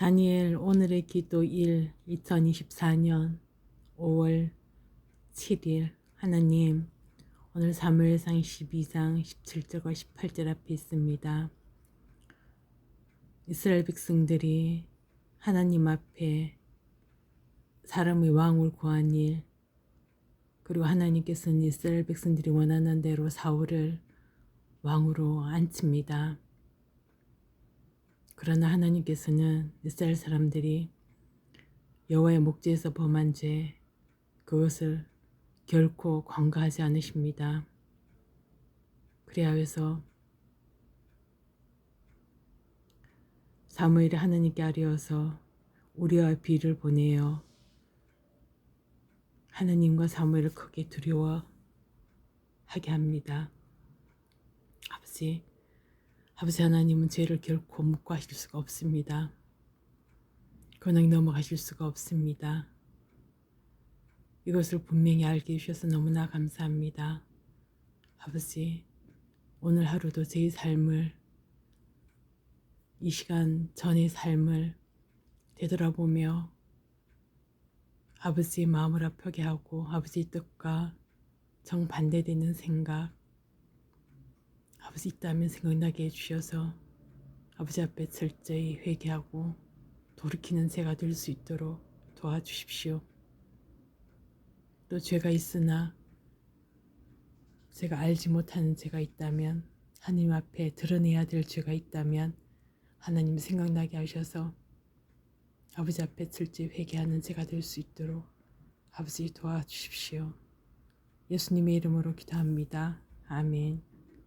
다니엘 오늘의 기도 1 2024년 5월 7일 하나님 오늘 사무엘상 12장 17절과 18절 앞에 있습니다. 이스라엘 백성들이 하나님 앞에 사람의 왕을 구한 일 그리고 하나님께서는 이스라엘 백성들이 원하는 대로 사울을 왕으로 앉힙니다. 그러나 하나님께서는 이스라엘 사람들이 여호와의 목지에서 범한 죄 그것을 결코 관가하지 않으십니다. 그리하여서 사무엘이 하나님께 아뢰어서 우리와 비를 보내어 하나님과 사무엘을 크게 두려워하게 합니다. 아버지 아버지 하나님은 죄를 결코 묵과하실 수가 없습니다. 그냥 넘어가실 수가 없습니다. 이것을 분명히 알게 해주셔서 너무나 감사합니다. 아버지, 오늘 하루도 제 삶을, 이 시간 전의 삶을 되돌아보며 아버지의 마음을 아프게 하고 아버지의 뜻과 정반대되는 생각, 아버지 있다면 생각나게 해주셔서 아버지 앞에 철저히 회개하고 돌이키는 제가 될 수 있도록 도와주십시오. 또 죄가 있으나 제가 알지 못하는 죄가 있다면 하나님 앞에 드러내야 될 죄가 있다면 하나님 생각나게 하셔서 아버지 앞에 철저히 회개하는 제가 될 수 있도록 아버지 도와주십시오. 예수님의 이름으로 기도합니다. 아멘.